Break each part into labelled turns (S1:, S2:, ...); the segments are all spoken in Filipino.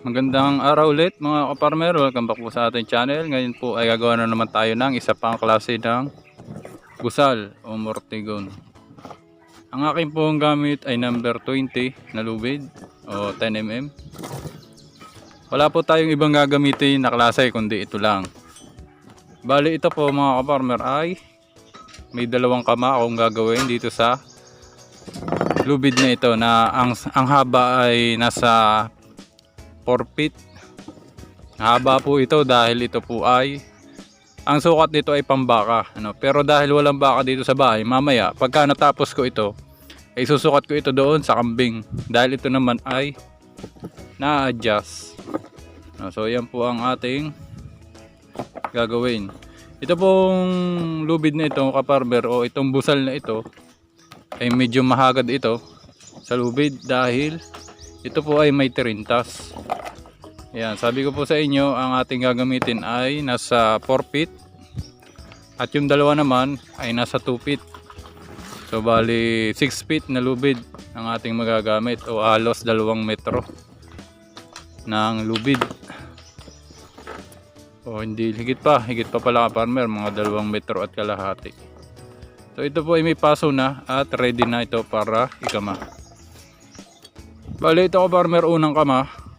S1: Magandang araw ulit mga kaparmer. Welcome back po sa ating channel. Ngayon po ay gagawa na naman tayo ng isa pang klase ng gusal o mortigon. Ang aking pong gamit ay number 20 na lubid o 10mm. Wala po tayong ibang gagamitin na klase kundi ito lang. Bali ito po mga kaparmer ay may dalawang kama akong gagawin dito sa lubid na ito na ang, ang haba ay nasa 4 feet. Haba po ito dahil ito po ay ang sukat nito ay pambaka. Ano? Pero dahil walang baka dito sa bahay, mamaya pagka natapos ko ito, ay susukat ko ito doon sa kambing. Dahil ito naman ay na-adjust. No, so yan po ang ating gagawin. Ito pong lubid na ito kaparber o itong busal na ito ay medyo mahagad ito sa lubid dahil ito po ay may tirintas. Ayan, sabi ko po sa inyo, ang ating gagamitin ay nasa 4 feet. At yung dalawa naman ay nasa 2 feet. So bali 6 feet na lubid ang ating magagamit o halos 2 metro ng lubid. O hindi, higit pa, higit pa pala ka farmer, mga 2 metro at kalahati. So ito po ay may paso na at ready na ito para ikama. Bali ito ko farmer unang kama.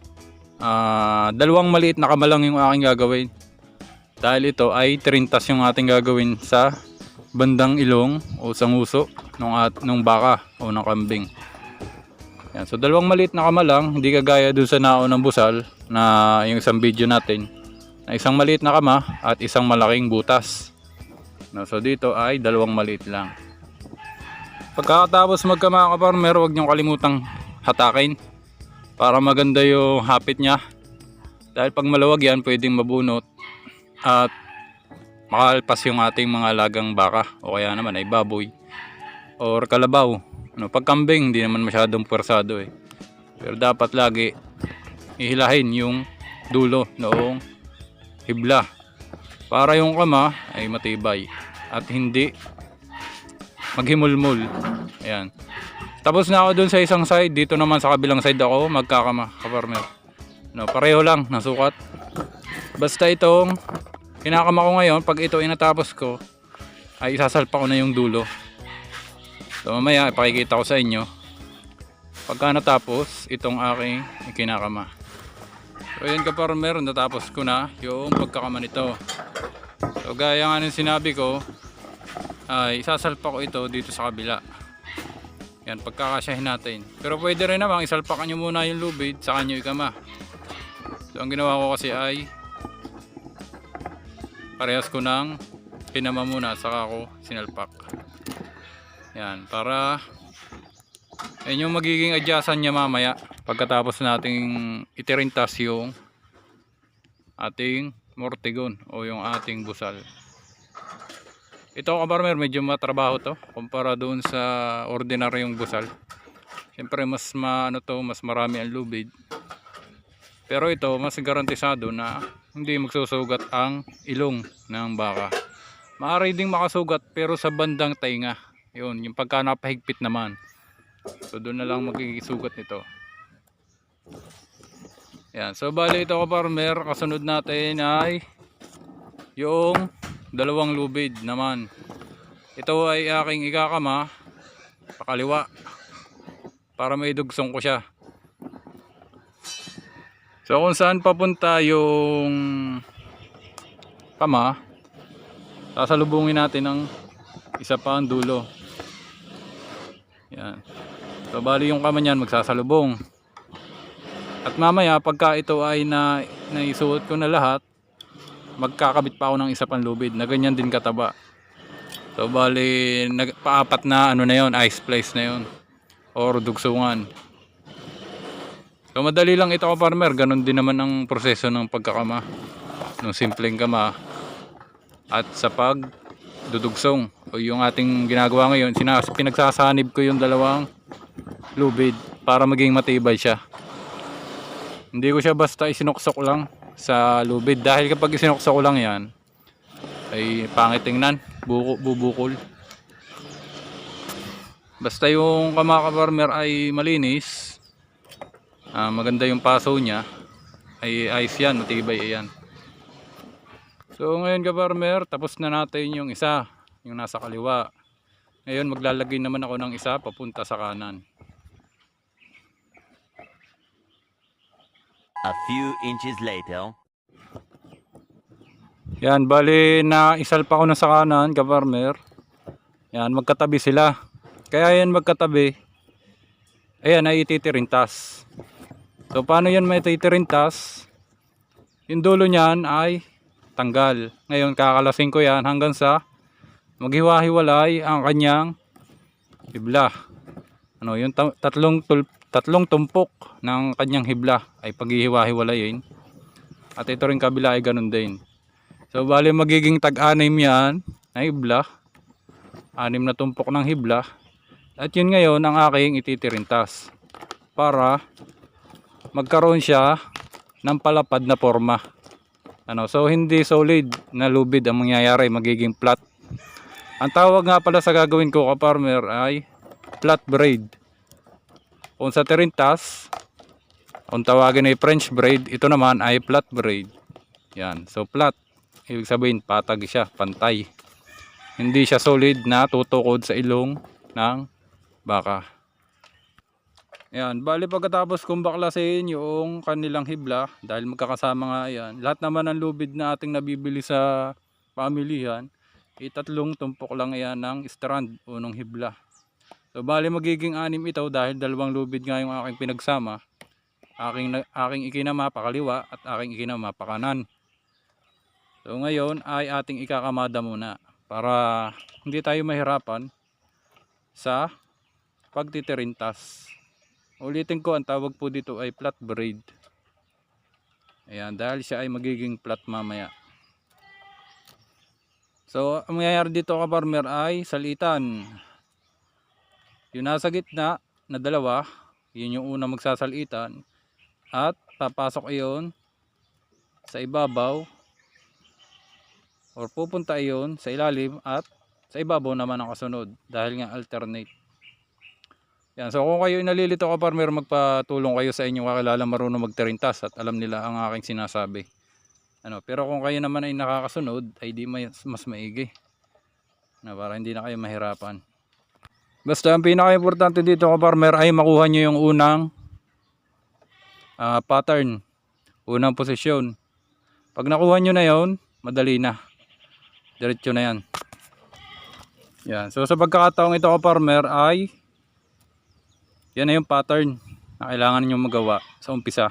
S1: Ah, dalawang maliit na kama lang yung aking gagawin. Dahil ito ay trintas yung ating gagawin sa bandang ilong o sa nguso nung, at, nung baka o ng kambing. Yan. So dalawang maliit na kama lang, hindi kagaya dun sa naunang busal na yung isang video natin. Na isang maliit na kama at isang malaking butas. No, so dito ay dalawang maliit lang. Pagkatapos magkama ka farmer, huwag niyong kalimutang hatakin para maganda yung hapit niya. Dahil pag maluwag yan pwedeng mabunot. At makalpas yung ating mga alagang baka. O kaya naman ay baboy. Or kalabaw. Ano, pag kambing hindi naman masyadong pwersado eh. Pero dapat lagi ihilahin yung dulo noong hibla. Para yung kama ay matibay. At hindi maghimulmul. Ayan tapos na ako dun sa isang side, dito naman sa kabilang side ako magkakama, kaparmer. No, pareho lang nasukat. Basta itong kinakama ko ngayon, pag ito inatapos ko, ay isasalpa ko na yung dulo. So mamaya ipakikita ko sa inyo. Pagka natapos, itong aking ikinakama. So yun kaparmer, natapos ko na yung pagkakama nito. So gaya nga ng sinabi ko, ay isasalpa ko ito dito sa kabila. Yan, pagkakasyahin natin. Pero pwede rin naman, isalpakan nyo muna yung lubid, sa kanyo ikama. So, ang ginawa ko kasi ay parehas ko ng pinama muna, saka ko sinalpak. Yan, para ayun yung magiging adyasan niya mamaya pagkatapos nating itirintas yung ating mortigon o yung ating busal. Ito kabarmer medyo matrabaho to kumpara doon sa ordinaryong busal. Siyempre mas maano to, mas marami ang lubid. Pero ito mas garantisado na hindi magsusugat ang ilong ng baka. Maaari ding makasugat pero sa bandang tainga. Yun, yung pagka napahigpit naman. So doon na lang magkikisugat nito. Yan, so bali ito kabarmer, kasunod natin ay yung dalawang lubid naman. Ito ay aking ikakama pakaliwa para may dugsong ko siya. So kung saan papunta yung kama sasalubungin natin ng isa pa ang dulo. Yan. So bali yung kama niyan magsasalubong. At mamaya pagka ito ay na naisuot ko na lahat magkakabit pa ako ng isa pang lubid na ganyan din kataba. So bali nagpaapat na ano na yon ice place na yon or dugsungan. So madali lang ito ka farmer ganun din naman ang proseso ng pagkakama ng simpleng kama. At sa pag dudugsong o yung ating ginagawa ngayon sinas pinagsasanib ko yung dalawang lubid para maging matibay siya. Hindi ko siya basta isinuksok lang sa lubid dahil kapag isinuksa ko lang yan ay pangit tingnan buko, bubukol basta yung kamaka farmer ay malinis ah, maganda yung paso niya ay ayos yan, matibay yan. So ngayon ka-farmer, tapos na natin yung isa, yung nasa kaliwa. Ngayon maglalagay naman ako ng isa papunta sa kanan.
S2: A few inches later.
S1: Yan, bali na isal ko na sa kanan, ka-farmer. Yan, magkatabi sila. Kaya yan magkatabi. Ayan, ay ititirintas. So, paano yan may ititirintas? Yung dulo niyan ay tanggal. Ngayon, kakalasing ko yan hanggang sa maghiwa-hiwalay ang kanyang hibla. Ano, yung ta- tatlong, tul- tatlong tumpok ng kanyang hibla ay paghihiwa-hiwalayin. At ito rin kabila ay ganun din. So bali magiging tag-anim yan na hibla. Anim na tumpok ng hibla. At yun ngayon ang aking ititirintas. Para magkaroon siya ng palapad na forma. Ano, so hindi solid na lubid ang mangyayari, magiging flat. Ang tawag nga pala sa gagawin ko ka-farmer ay flat braid. Kung sa tirintas, kung tawagin ay French braid, ito naman ay flat braid. Yan, so flat. Ibig sabihin patag siya, pantay. Hindi siya solid na tutukod sa ilong ng baka. Yan, bali pagkatapos baklasin yung kanilang hibla, dahil magkakasama nga yan, lahat naman ng lubid na ating nabibili sa pamilihan, itatlong tumpok lang yan ng strand o ng hibla. So bali magiging anim ito dahil dalawang lubid nga yung aking pinagsama. Aking, aking ikinama pakaliwa at aking ikinama pakanan. So ngayon ay ating ikakamada muna para hindi tayo mahirapan sa pagtitirintas. Ulitin ko ang tawag po dito ay flat braid. Ayan, dahil siya ay magiging flat mamaya. So, ang mangyayari dito ka farmer ay salitan. Yung nasa gitna na dalawa, yun yung una magsasalitan. At papasok iyon sa ibabaw or pupunta iyon sa ilalim at sa ibabaw naman ang kasunod dahil nga alternate. Yan, so kung kayo nalilito ka farmer, magpatulong kayo sa inyong kakilala marunong magtirintas at alam nila ang aking sinasabi. Ano, pero kung kayo naman ay nakakasunod, ay di mas, mas maigi. Na para hindi na kayo mahirapan. Basta ang pinaka-importante dito ka farmer ay makuha nyo yung unang ah, pattern, unang posisyon. Pag nakuha nyo na yon, madali na. Diretso na yan. Yan. So sa pagkakataong ito ka farmer ay yan na yung pattern na kailangan nyo magawa sa umpisa.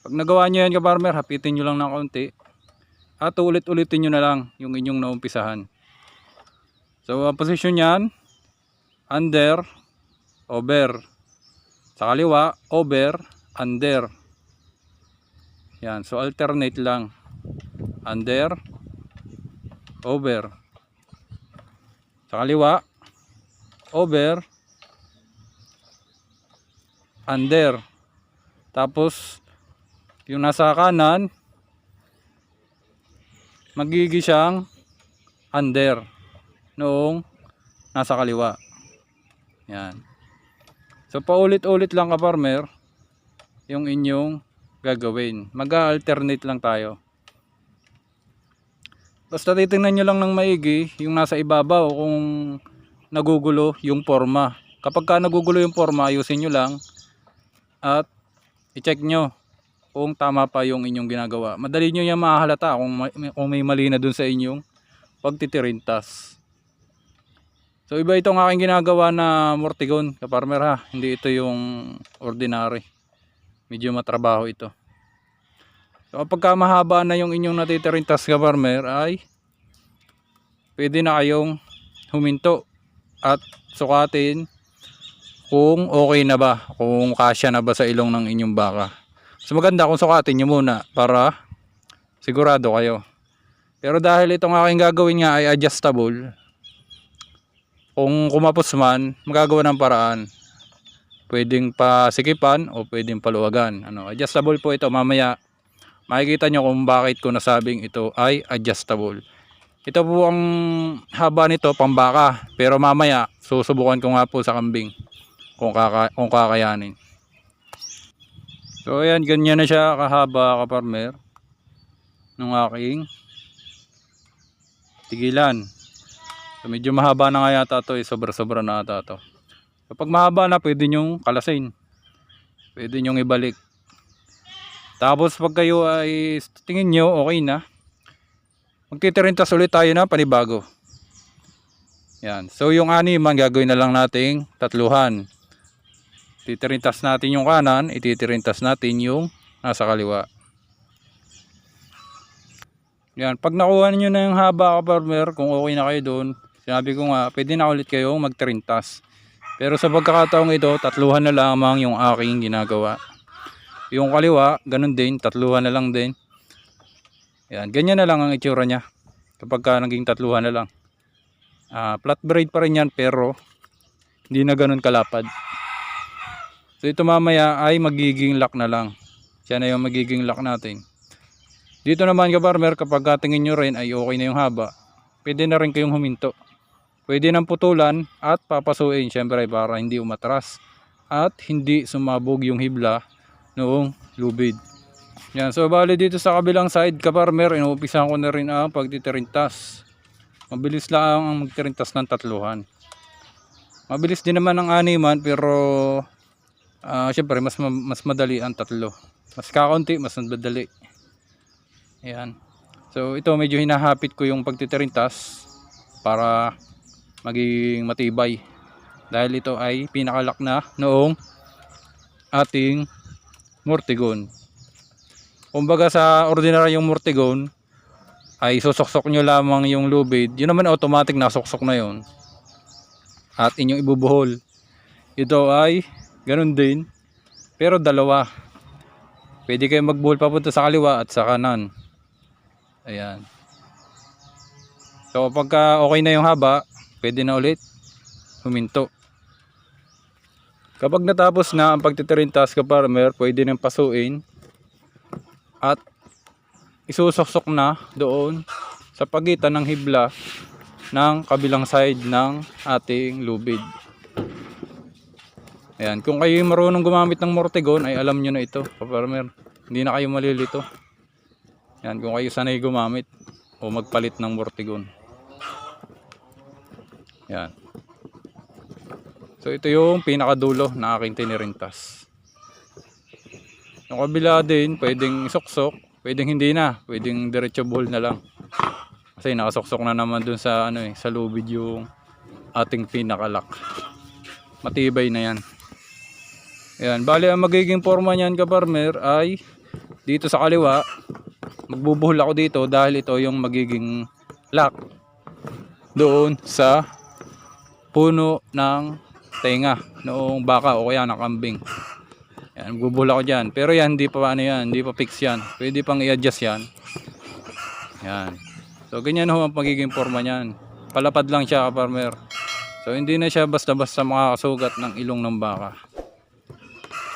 S1: Pag nagawa nyo yan ka farmer, hapitin nyo lang ng kaunti. At ulit-ulitin nyo na lang yung inyong naumpisahan. So ang posisyon yan, under, over. Sa kaliwa, over, under. Yan, so alternate lang. Under, over. Sa kaliwa, over, under. Tapos, yung nasa kanan, magiging under noong nasa kaliwa. Yan. So paulit-ulit lang ka farmer yung inyong gagawin. Mag-alternate lang tayo. Basta titingnan nyo lang ng maigi yung nasa ibabaw kung nagugulo yung forma. Kapag ka nagugulo yung forma, ayusin nyo lang at i-check nyo kung tama pa yung inyong ginagawa. Madali nyo yan mahalata kung may, kung may mali na dun sa inyong pagtitirintas. So iba itong aking ginagawa na mortigon kaparmer ha. Hindi ito yung ordinary. Medyo matrabaho ito. So kapag ka mahaba na yung inyong natitirintas kaparmer ay pwede na kayong huminto at sukatin kung okay na ba, kung kasya na ba sa ilong ng inyong baka. So maganda kung sukatin nyo muna para sigurado kayo. Pero dahil itong aking gagawin nga ay adjustable, kung kumapos man, magagawa ng paraan. Pwedeng pasikipan o pwedeng paluwagan. Ano, adjustable po ito. Mamaya, makikita nyo kung bakit ko nasabing ito ay adjustable. Ito po ang haba nito, pambaka. Pero mamaya, susubukan ko nga po sa kambing kung, kaka kung kakayanin. So ayan, ganyan na siya kahaba kaparmer ng aking tigilan. So medyo mahaba na nga yata to eh, sobra-sobra na ata to. Kapag mahaba na, pwede nyong kalasin. Pwede nyong ibalik. Tapos pag kayo ay tingin nyo okay na, magtitirintas ulit tayo na panibago. Yan. So yung animan gagawin na lang nating tatluhan. Titirintas natin yung kanan, ititirintas natin yung nasa kaliwa. Yan, pag nakuha niyo na yung haba ka farmer, kung okay na kayo doon, sinabi ko nga, pwede na ulit kayong magtirintas. Pero sa pagkakataong ito, tatluhan na lamang yung aking ginagawa. Yung kaliwa, ganun din, tatluhan na lang din. Yan, ganyan na lang ang itsura niya. Kapag ka naging tatluhan na lang. Ah, flat braid pa rin yan pero hindi na ganun kalapad. So ito mamaya ay magiging lock na lang. Siya na yung magiging lock natin. Dito naman ka farmer kapag ka tingin nyo rin ay okay na yung haba. Pwede na rin kayong huminto. Pwede nang putulan at papasuin syempre para hindi umatras at hindi sumabog yung hibla noong lubid. Yan, so bali dito sa kabilang side ka farmer, inuupisan ko na rin ang pagtitirintas. Mabilis lang ang magtirintas ng tatluhan. Mabilis din naman ang animan pero ah syempre mas ma- mas madali ang tatlo. Mas kakaunti, mas madali. Ayan. So ito medyo hinahapit ko yung pagtitirintas para maging matibay. Dahil ito ay pinakalak na noong ating mortigon. Kumbaga sa ordinaryong mortigon ay susuksok nyo lamang yung lubid. Yun naman automatic nasuksok na yun. At inyong ibubuhol. Ito ay ganun din. Pero dalawa. Pwede kayo magbuhol papunta sa kaliwa at sa kanan. Ayan. So pagka okay na yung haba, pwede na ulit huminto. Kapag natapos na ang pagtitirintas ka farmer, pwede nang pasuin at isusok na doon sa pagitan ng hibla ng kabilang side ng ating lubid. Ayan, kung kayo marunong gumamit ng mortegon ay alam nyo na ito, farmer. Hindi na kayo malilito. Yan, kung kayo sanay gumamit o magpalit ng mortegon. Yan. So ito yung pinakadulo na aking tinirintas. Yung kabila din, pwedeng suksok, pwedeng hindi na, pwedeng diretso buhol na lang. Kasi nakasuksok na naman dun sa ano eh, sa lubid yung ating pinakalak. Matibay na yan. Ayan, bali ang magiging forma niyan ka farmer ay dito sa kaliwa, magbubuhol ako dito dahil ito yung magiging lock doon sa puno ng tenga noong baka o kaya ng kambing. Yan, magbubuhol ako dyan. Pero yan, hindi pa ano yan, hindi pa fix yan. Pwede pang i-adjust yan. Yan. So, ganyan ho ang magiging forma niyan. Palapad lang siya, farmer. So, hindi na siya basta-basta makakasugat ng ilong ng baka.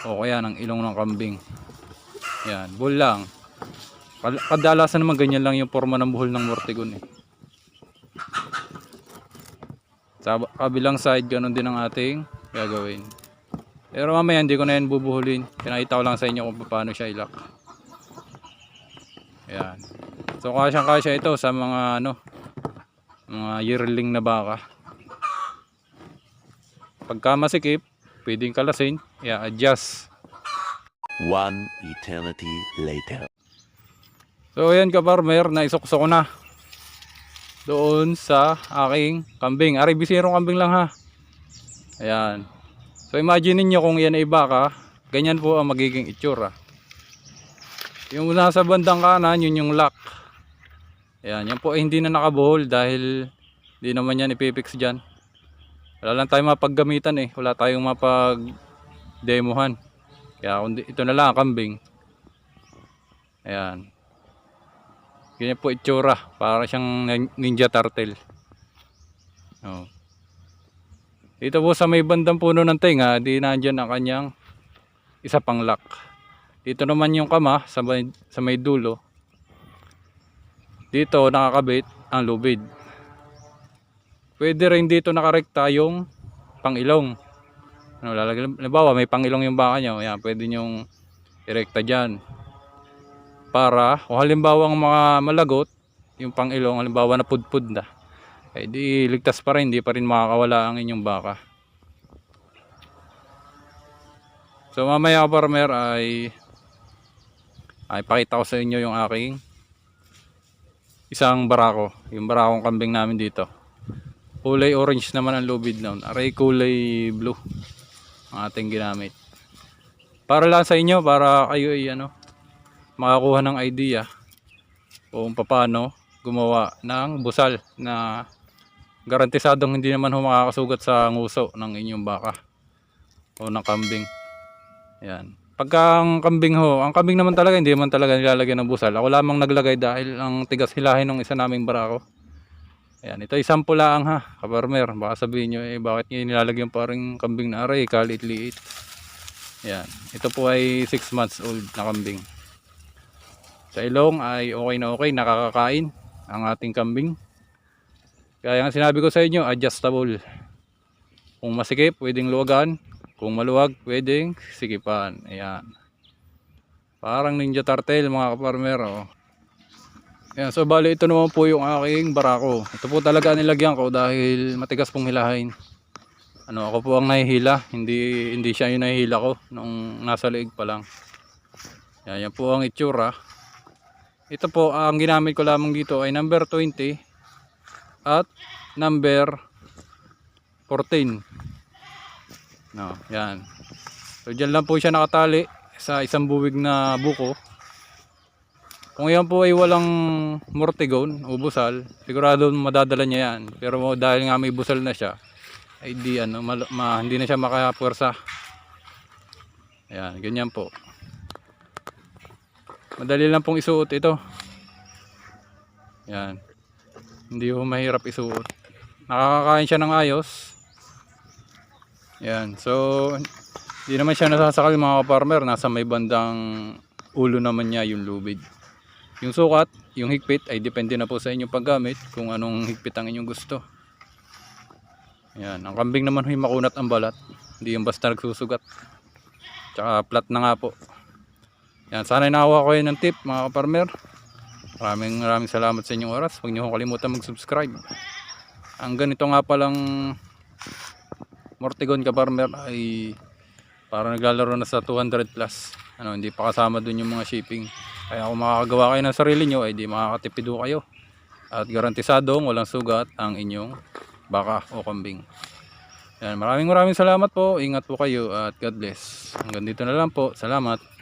S1: O kaya ng ilong ng kambing. Yan, buhol lang. Kadalasan naman ganyan lang yung forma ng buhol ng mortigon eh. Sa kabilang side, ganun din ang ating gagawin. Pero mamaya hindi ko na yan bubuhulin. Pinakita ko lang sa inyo kung paano siya ilak. Ayan. So kasyang kasya ito sa mga ano, mga yearling na baka. Pagka masikip, pwedeng kalasin, i-adjust.
S2: One eternity later.
S1: So ayan ka farmer, naisukso ko na. Doon sa aking kambing. Ari bisirong kambing lang ha. Ayan. So imagine niyo kung yan ay baka, ganyan po ang magiging itsura. Yung nasa bandang kanan, yun yung lock. Ayan, yan po ay hindi na nakabuhol dahil hindi naman yan ipipix dyan. Wala lang tayong mapaggamitan eh. Wala tayong mapag demohan. Kaya ito na lang ang kambing. Ayan. Ganyan po itsura. Para siyang nin- ninja turtle. Oh. Dito po sa may bandang puno ng tenga, di nandyan ang kanyang isa pang lock. Dito naman yung kama sa may, sa may dulo. Dito nakakabit ang lubid. Pwede rin dito nakarekta yung pangilong. Ano, lalagyan, halimbawa may pangilong yung baka nyo, yan, pwede nyong direkta dyan. Para kung halimbawa ang mga malagot, yung pang ilong, halimbawa na pudpud na, eh di ligtas pa rin, hindi pa rin makakawala ang inyong baka. So mamaya farmer ay ay pakita ko sa inyo yung aking isang barako, yung barakong kambing namin dito. Kulay orange naman ang lubid noon. Aray kulay blue ang ating ginamit. Para lang sa inyo, para kayo ay ano, makakuha ng idea kung paano gumawa ng busal na garantisadong hindi naman ho makakasugat sa nguso ng inyong baka o ng kambing. Yan. Pagka ang kambing ho, ang kambing naman talaga hindi naman talaga nilalagyan ng busal. Ako lamang naglagay dahil ang tigas hilahin ng isa naming barako. Ayan, ito isang pulaang ha, kaparmer. Baka sabihin nyo, eh, bakit nilalagyan parang kambing na aray, kalit-liit. Ayan, ito po ay 6 months old na kambing. Sa ilong ay okay na okay, nakakakain ang ating kambing. Kaya nga sinabi ko sa inyo, adjustable. Kung masikip, pwedeng luwagan. Kung maluwag, pwedeng sikipan. Ayan. Parang ninja turtle mga kaparmer. Oh. Ayan, so bali ito naman po yung aking barako. Ito po talaga nilagyan ko dahil matigas pong hilahin. Ano, ako po ang nahihila, hindi hindi siya yung nahihila ko nung nasa leeg pa lang. Yan, yan po ang itsura. Ito po, ang ginamit ko lamang dito ay number 20 at number 14. No, yan. So dyan lang po siya nakatali sa isang buwig na buko. Kung yan po ay walang mortigon o busal, sigurado madadala niya yan. Pero dahil nga may busal na siya, ay di ano, ma- hindi na siya makapwersa. Ayan, ganyan po. Madali lang pong isuot ito. Yan. Hindi po mahirap isuot. Nakakakain siya ng ayos. Yan. So, hindi naman siya nasasakal mga farmer. Nasa may bandang ulo naman niya yung lubid. Yung sukat, yung higpit ay depende na po sa inyong paggamit kung anong higpit ang inyong gusto. Yan, ang kambing naman huy makunat ang balat. Hindi yung basta nagsusugat. Tsaka flat na nga po. Yan, sana nakuha ko yun ng tip mga farmer. Maraming maraming salamat sa inyong oras. Huwag niyo kalimutan mag-subscribe. Ang ganito nga palang Mortigon ka farmer ay para naglalaro na sa 200 plus. Ano, hindi pa kasama dun yung mga shipping. Kaya kung makakagawa kayo ng sarili nyo, ay di makakatipid ho kayo. At garantisadong walang sugat ang inyong baka o kambing. Yan, maraming maraming salamat po. Ingat po kayo at God bless. Hanggang dito na lang po. Salamat.